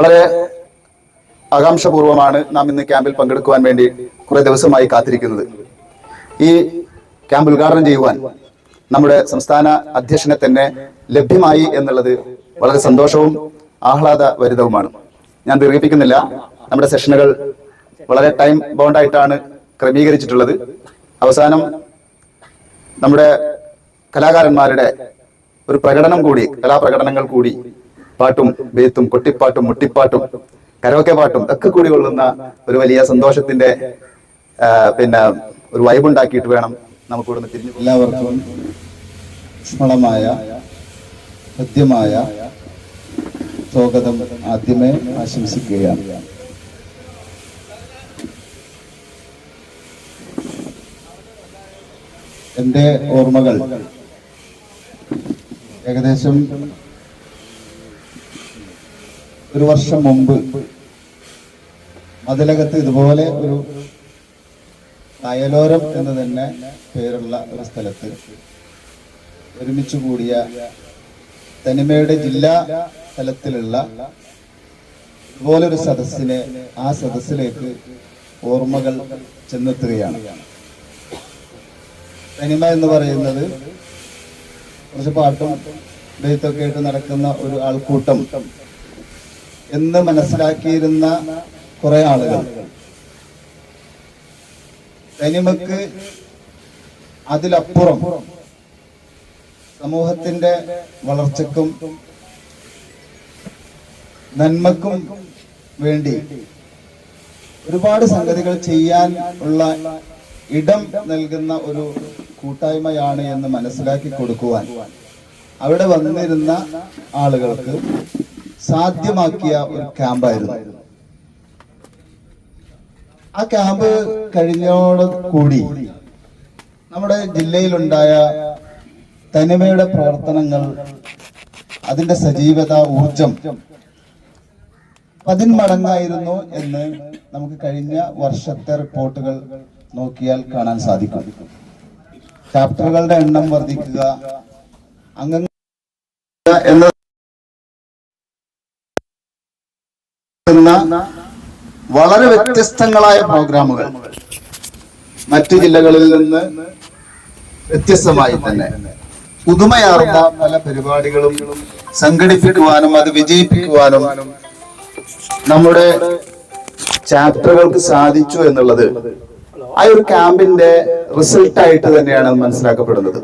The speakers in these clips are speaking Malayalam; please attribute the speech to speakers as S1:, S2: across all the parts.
S1: വളരെ ആകാംക്ഷപൂർവമാണ് നാം ഇന്ന് ക്യാമ്പിൽ പങ്കെടുക്കുവാൻ വേണ്ടി കുറെ ദിവസമായി കാത്തിരിക്കുന്നത്. ഈ ക്യാമ്പ് ഉദ്ഘാടനം ചെയ്യുവാൻ നമ്മുടെ സംസ്ഥാന അധ്യക്ഷനെ തന്നെ ലഭ്യമായി എന്നുള്ളത് വളരെ സന്തോഷവും ആഹ്ലാദഭരിതവുമാണ്. ഞാൻ ദീർഘിപ്പിക്കുന്നില്ല. നമ്മുടെ സെഷനുകൾ വളരെ ടൈം ബൗണ്ടായിട്ടാണ് ക്രമീകരിച്ചിട്ടുള്ളത്. അവസാനം നമ്മുടെ കലാകാരന്മാരുടെ ഒരു പ്രകടനം കൂടി കലാപ്രകടനങ്ങൾ കൂടി പാട്ടും ബേത്തും കൊട്ടിപ്പാട്ടും മുട്ടിപ്പാട്ടും കരോക്കെ പാട്ടും ഒക്കെ കൂടി കൊള്ളുന്ന ഒരു വലിയ സന്തോഷത്തിന്റെ പിന്നെ ഒരു വൈബ് ഉണ്ടാക്കിയിട്ട് വേണം നമുക്ക് ഇവിടുന്ന് തിരിഞ്ഞു
S2: എല്ലാവർക്കും സ്മളമായ ഹൃദ്യമായ സ്വാഗതം ആദ്യമേ ആശംസിക്കുകയാണ്. എന്റെ ഓർമ്മകൾ ഏകദേശം ഒരു വർഷം മുമ്പ് മതിലകത്ത് ഇതുപോലെ ഒരു അയലോരം എന്ന് തന്നെ പേരുള്ള ഒരു സ്ഥലത്ത് ഒരുമിച്ച് കൂടിയ തനിമയുടെ ജില്ലാ തലത്തിലുള്ള ഇതുപോലൊരു സദസ്സിനെ ആ സദസ്സിലേക്ക് ഓർമ്മകൾ ചെന്നെത്തുകയാണ്. തനിമ എന്ന് പറയുന്നത് കുറച്ച് പാട്ടും ബെയ്ത്തൊക്കെ ആയിട്ട് നടക്കുന്ന ഒരു ആൾക്കൂട്ടം എന്ന് മനസ്സിലാക്കിയിരുന്ന കുറെ ആളുകൾ. തനിമക്ക് അതിലപ്പുറം സമൂഹത്തിന്റെ വളർച്ചക്കും നന്മക്കും വേണ്ടി ഒരുപാട് സംഗതികൾ ചെയ്യാൻ ഉള്ള ഇടം നൽകുന്ന ഒരു കൂട്ടായ്മയാണ് എന്ന് മനസ്സിലാക്കി കൊടുക്കുവാൻ അവിടെ വന്നിരുന്ന ആളുകൾക്ക് സാധ്യമാക്കിയ ഒരു ക്യാമ്പായിരുന്നു. ആ ക്യാമ്പ് കഴിഞ്ഞോട് കൂടി നമ്മുടെ ജില്ലയിലുണ്ടായ തനിമയുടെ പ്രവർത്തനങ്ങൾ അതിന്റെ സജീവത ഊർജം പതിന്മടങ്ങായിരുന്നു എന്ന് നമുക്ക് കഴിഞ്ഞ വർഷത്തെ റിപ്പോർട്ടുകൾ നോക്കിയാൽ കാണാൻ സാധിക്കും. ചാപ്റ്ററുകളുടെ എണ്ണം വർദ്ധിക്കുക അംഗങ്ങൾ
S1: എന്ന്
S2: വളരെ വ്യത്യസ്തങ്ങളായ പ്രോഗ്രാമുകൾ. മറ്റു ജില്ലകളിൽ നിന്ന് വ്യത്യസ്തമായി തന്നെ. പുതുമയാർന്ന പല പരിപാടികളും സംഘടിപ്പിക്കുവാനും അത് വിജയിപ്പിക്കുവാനും നമ്മുടെ ചാപ്റ്ററുകൾക്ക് സാധിച്ചു എന്നുള്ളത് ആ ഒരു ക്യാമ്പിന്റെ റിസൾട്ട് ആയിട്ട് തന്നെയാണ് മനസ്സിലാക്കപ്പെടുന്നത്.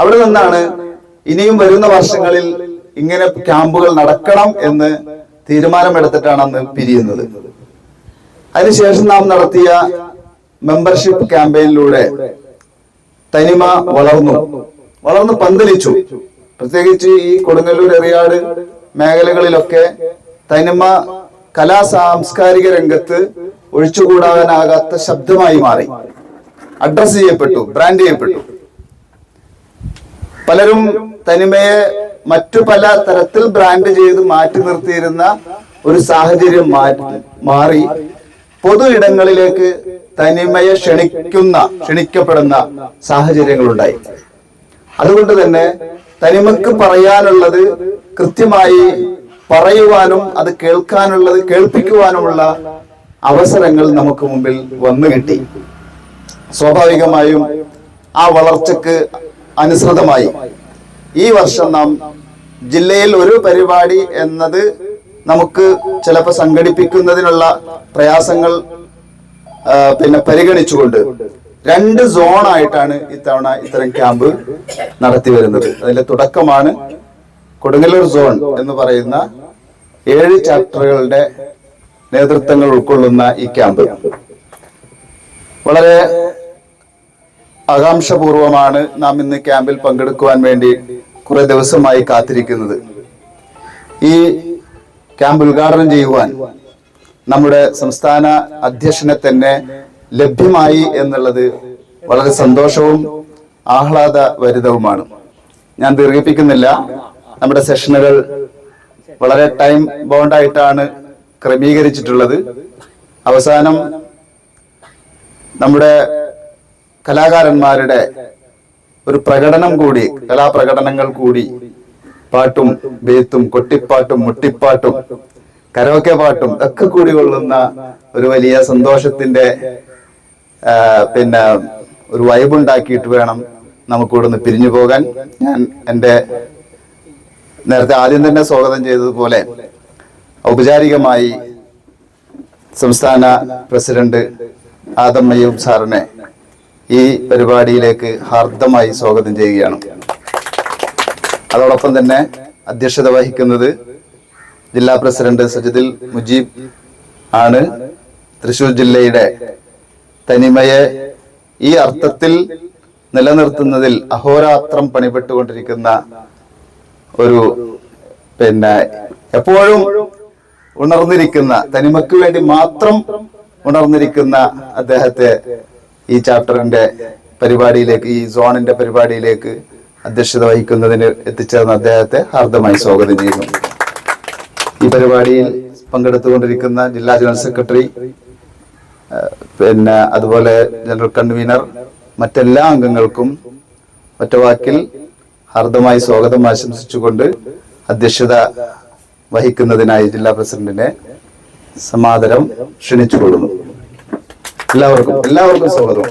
S2: അവിടെ നിന്നാണ് ഇനിയും വരുന്ന വർഷങ്ങളിൽ ഇങ്ങനെ ക്യാമ്പുകൾ നടക്കണം എന്ന് തീരുമാനമെടുത്തിട്ടാണ് അന്ന് പിരിയുന്നത്. അതിനുശേഷം നാം നടത്തിയ മെമ്പർഷിപ്പ് ക്യാമ്പയിനിലൂടെ തനിമ വളർന്നു. വളർന്ന് പന്തലിച്ചു. പ്രത്യേകിച്ച് ഈ കൊടുങ്ങല്ലൂർ എറിയാട് മേഖലകളിലൊക്കെ തനിമ കലാ സാംസ്കാരിക രംഗത്ത് ഒഴിച്ചുകൂടാനാകാത്ത ശബ്ദമായി മാറി. അഡ്രസ് ചെയ്യപ്പെട്ടു ബ്രാൻഡ് ചെയ്യപ്പെട്ടു. പലരും തനിമയെ മറ്റു പല തരത്തിൽ ബ്രാൻഡ് ചെയ്ത് മാറ്റി നിർത്തിയിരുന്ന ഒരു സാഹചര്യം മാറി. പൊതു ഇടങ്ങളിലേക്ക് തനിമയെ ക്ഷണിക്കുന്ന ക്ഷണിക്കപ്പെടുന്ന സാഹചര്യങ്ങളുണ്ടായി. അതുകൊണ്ട് തന്നെ തനിമക്ക് പറയാനുള്ളത് കൃത്യമായി പറയുവാനും അത് കേൾക്കാനുള്ളത് കേൾപ്പിക്കുവാനുമുള്ള അവസരങ്ങൾ നമുക്ക് മുമ്പിൽ വന്നു കിട്ടി. സ്വാഭാവികമായും ആ വളർച്ചക്ക് അനുസൃതമായി ഈ വർഷം നാം ജില്ലയിൽ ഒരു പരിപാടി എന്നത് നമുക്ക് ചിലപ്പോൾ സംഘടിപ്പിക്കുന്നതിനുള്ള പ്രയാസങ്ങൾ പിന്നെ പരിഗണിച്ചുകൊണ്ട് രണ്ട് സോണായിട്ടാണ് ഇത്തവണ ഇത്തരം ക്യാമ്പ് നടത്തി വരുന്നത്. അതിന്റെ തുടക്കമാണ് കൊടുങ്ങല്ലൂർ സോൺ എന്ന് പറയുന്ന ഏഴ് ചാപ്റ്ററുകളുടെ നേതൃത്വങ്ങൾ ഉൾക്കൊള്ളുന്ന ഈ ക്യാമ്പ്. വളരെ ആകാംക്ഷപൂർവമാണ് നാം ഇന്ന് ക്യാമ്പിൽ പങ്കെടുക്കുവാൻ വേണ്ടി കുറെ ദിവസമായി കാത്തിരിക്കുന്നത്. ഈ ക്യാമ്പ് ഉദ്ഘാടനം ചെയ്യുവാൻ നമ്മുടെ സംസ്ഥാന അധ്യക്ഷനെ തന്നെ ലഭ്യമായി എന്നുള്ളത് വളരെ സന്തോഷവും ആഹ്ലാദഭരിതവുമാണ്. ഞാൻ ദീർഘിപ്പിക്കുന്നില്ല. നമ്മുടെ സെഷനുകൾ വളരെ ടൈം ബൗണ്ടായിട്ടാണ് ക്രമീകരിച്ചിട്ടുള്ളത്. അവസാനം നമ്മുടെ കലാകാരന്മാരുടെ ഒരു പ്രകടനം കൂടി കലാപ്രകടനങ്ങൾ കൂടി. പാട്ടും ബേത്തും കൊട്ടിപ്പാട്ടും മുട്ടിപ്പാട്ടും കരോക്കെ പാട്ടും ഒക്കെ കൂടി കൊള്ളുന്ന ഒരു വലിയ സന്തോഷത്തിന്റെ പിന്നെ ഒരു വൈബ് ഉണ്ടാക്കിയിട്ട് വേണം നമുക്കിവിടെ നിന്ന് പിരിഞ്ഞു പോകാൻ. ഞാൻ എന്റെ നേരത്തെ ആദ്യം തന്നെ സ്വാഗതം ചെയ്തതുപോലെ ഔപചാരികമായി സംസ്ഥാന പ്രസിഡന്റ് ആദം അയ്യൂബ് സാറിനെ ഈ പരിപാടിയിലേക്ക് ഹാർദ്ദമായി സ്വാഗതം ചെയ്യുകയാണ്. അതോടൊപ്പം തന്നെ അധ്യക്ഷത വഹിക്കുന്നത് ജില്ലാ പ്രസിഡന്റ് സജിദിൽ മുജീബ് ആണ്. തൃശൂർ ജില്ലയുടെ തനിമയെ ഈ അർത്ഥത്തിൽ നിലനിർത്തുന്നതിൽ അഹോരാത്രം പണിപ്പെട്ടുകൊണ്ടിരിക്കുന്ന ഒരു പിന്നെ എപ്പോഴും ഉണർന്നിരിക്കുന്ന തനിമക്ക് വേണ്ടി മാത്രം ഉണർന്നിരിക്കുന്ന അദ്ദേഹത്തെ ഈ ചാപ്റ്ററിന്റെ പരിപാടിയിലേക്ക് ഈ സോണിന്റെ പരിപാടിയിലേക്ക് അധ്യക്ഷത വഹിക്കുന്നതിന് എത്തിച്ചേർന്ന അദ്ദേഹത്തെ ഹാർദമായി സ്വാഗതം ചെയ്യുന്നു. ഈ പരിപാടിയിൽ പങ്കെടുത്തുകൊണ്ടിരിക്കുന്ന ജില്ലാ ജനറൽ സെക്രട്ടറി പിന്നെ അതുപോലെ ജനറൽ കൺവീനർ മറ്റെല്ലാ അംഗങ്ങൾക്കും ഒറ്റവാക്കിൽ ഹാർദമായി സ്വാഗതം ആശംസിച്ചുകൊണ്ട് അധ്യക്ഷത വഹിക്കുന്നതിനായി ജില്ലാ പ്രസിഡന്റിനെ സമാദരം ക്ഷണിച്ചുകൊള്ളുന്നു. എല്ലാവർക്കും എല്ലാവർക്കും സ്വാഗതം.